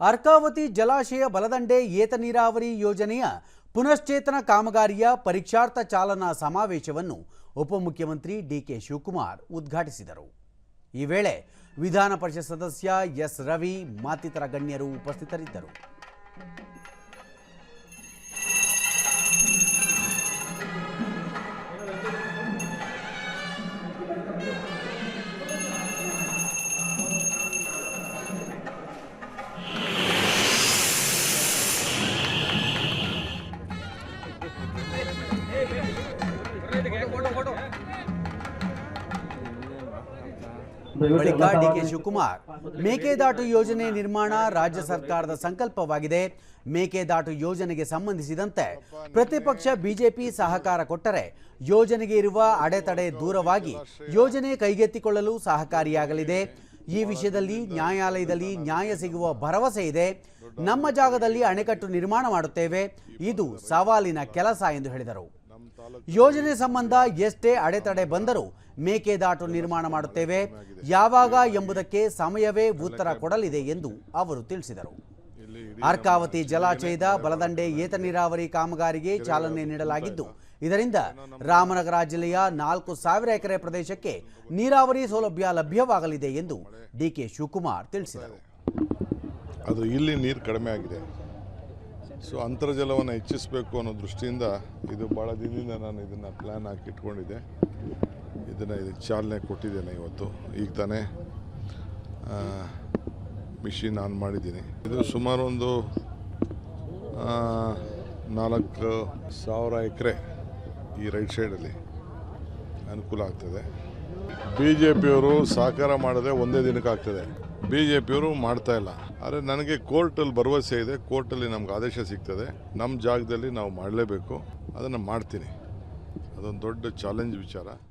ಅರ್ಕಾವತಿ ಜಲಾಶಯ ಬಲದಂಡೆ ಏತ ನೀರಾವರಿ ಯೋಜನೆಯ ಪುನಶ್ಚೇತನ ಕಾಮಗಾರಿಯ ಪರೀಕ್ಷಾರ್ಥ ಚಾಲನಾ ಸಮಾವೇಶವನ್ನು ಉಪಮುಖ್ಯಮಂತ್ರಿ ಡಿಕೆ ಶಿವಕುಮಾರ್ ಉದ್ಘಾಟಿಸಿದರು. ಈ ವೇಳೆ ವಿಧಾನ ಪರಿಷತ್ ಸದಸ್ಯ ಎಸ್. ರವಿ ಮತ್ತಿತರ ಗಣ್ಯರು ಉಪಸ್ಥಿತರಿದ್ದರು. ಬಳಿಕ ಡಿಕೆ ಶಿವಕುಮಾರ್ ಮೇಕೆದಾಟು ಯೋಜನೆ ನಿರ್ಮಾಣ ರಾಜ್ಯ ಸರ್ಕಾರದ ಸಂಕಲ್ಪವಾಗಿದೆ. ಮೇಕೆದಾಟು ಯೋಜನೆಗೆ ಸಂಬಂಧಿಸಿದಂತೆ ಪ್ರತಿಪಕ್ಷ ಬಿಜೆಪಿ ಸಹಕಾರ ಕೊಟ್ಟರೆ ಯೋಜನೆಗೆ ಇರುವ ಅಡೆತಡೆ ದೂರವಾಗಿ ಯೋಜನೆ ಕೈಗೆತ್ತಿಕೊಳ್ಳಲು ಸಹಕಾರಿಯಾಗಲಿದೆ. ಈ ವಿಷಯದಲ್ಲಿ ನ್ಯಾಯಾಲಯದಲ್ಲಿ ನ್ಯಾಯ ಸಿಗುವ ಭರವಸೆ ಇದೆ. ನಮ್ಮ ಜಾಗದಲ್ಲಿ ಅಣೆಕಟ್ಟು ನಿರ್ಮಾಣ ಮಾಡುತ್ತೇವೆ. ಇದು ಸವಾಲಿನ ಕೆಲಸ ಎಂದು ಹೇಳಿದರು. ಯೋಜನೆ ಸಂಬಂಧ ಎಷ್ಟೇ ಅಡೆತಡೆ ಬಂದರೂ ಮೇಕೆದಾಟು ನಿರ್ಮಾಣ ಮಾಡುತ್ತೇವೆ. ಯಾವಾಗ ಎಂಬುದಕ್ಕೆ ಸಮಯವೇ ಉತ್ತರ ಕೊಡಲಿದೆ ಎಂದು ಅವರು ತಿಳಿಸಿದರು. ಅರ್ಕಾವತಿ ಜಲಾಶಯದ ಬಲದಂಡೆ ಏತ ನೀರಾವರಿ ಕಾಮಗಾರಿಗೆ ಚಾಲನೆ ನೀಡಲಾಗಿದ್ದು, ಇದರಿಂದ ರಾಮನಗರ ಜಿಲ್ಲೆಯ ನಾಲ್ಕು ಸಾವಿರ ಎಕರೆ ಪ್ರದೇಶಕ್ಕೆ ನೀರಾವರಿ ಸೌಲಭ್ಯ ಲಭ್ಯವಾಗಲಿದೆ ಎಂದು ಡಿಕೆ ಶಿವಕುಮಾರ್ ತಿಳಿಸಿದರು. ಅದು ಇಲ್ಲಿ ನೀರು ಕಡಿಮೆ ಆಗಿದೆ. ಸೊ ಅಂತರ್ಜಲವನ್ನು ಹೆಚ್ಚಿಸಬೇಕು ಅನ್ನೋ ದೃಷ್ಟಿಯಿಂದ ಇದು ಭಾಳ ದಿನದಿಂದ ನಾನು ಇದನ್ನು ಪ್ಲ್ಯಾನ್ ಹಾಕಿ ಇಟ್ಕೊಂಡಿದ್ದೆ ಇದನ್ನು ಇದಕ್ಕೆ ಚಾಲನೆ ಕೊಟ್ಟಿದ್ದೇನೆ ಇವತ್ತು. ಈಗ ತಾನೇ ಮಿಷಿನ್ ಆನ್ ಮಾಡಿದ್ದೀನಿ. ಇದು ಸುಮಾರು ಒಂದು ನಾಲ್ಕು ಸಾವಿರ ಎಕರೆ ಈ ರೈಟ್ ಸೈಡಲ್ಲಿ ಅನುಕೂಲ ಆಗ್ತದೆ. ಬಿ ಜೆ ಪಿಯವರು ಸಹಕಾರ ಮಾಡದೆ ಒಂದೇ ದಿನಕ್ಕೆ ಆಗ್ತದೆ. ಬಿ ಜೆ ಪಿಯವರು ಮಾಡ್ತಾ ಇಲ್ಲ. ಆದರೆ ನನಗೆ ಕೋರ್ಟಲ್ಲಿ ಭರವಸೆ ಇದೆ. ಕೋರ್ಟಲ್ಲಿ ನಮ್ಗೆ ಆದೇಶ ಸಿಗ್ತದೆ. ನಮ್ಮ ಜಾಗದಲ್ಲಿ ನಾವು ಮಾಡಲೇಬೇಕು. ಅದನ್ನು ಮಾಡ್ತೀನಿ. ಅದೊಂದು ದೊಡ್ಡ ಚಾಲೆಂಜ್ ವಿಚಾರ.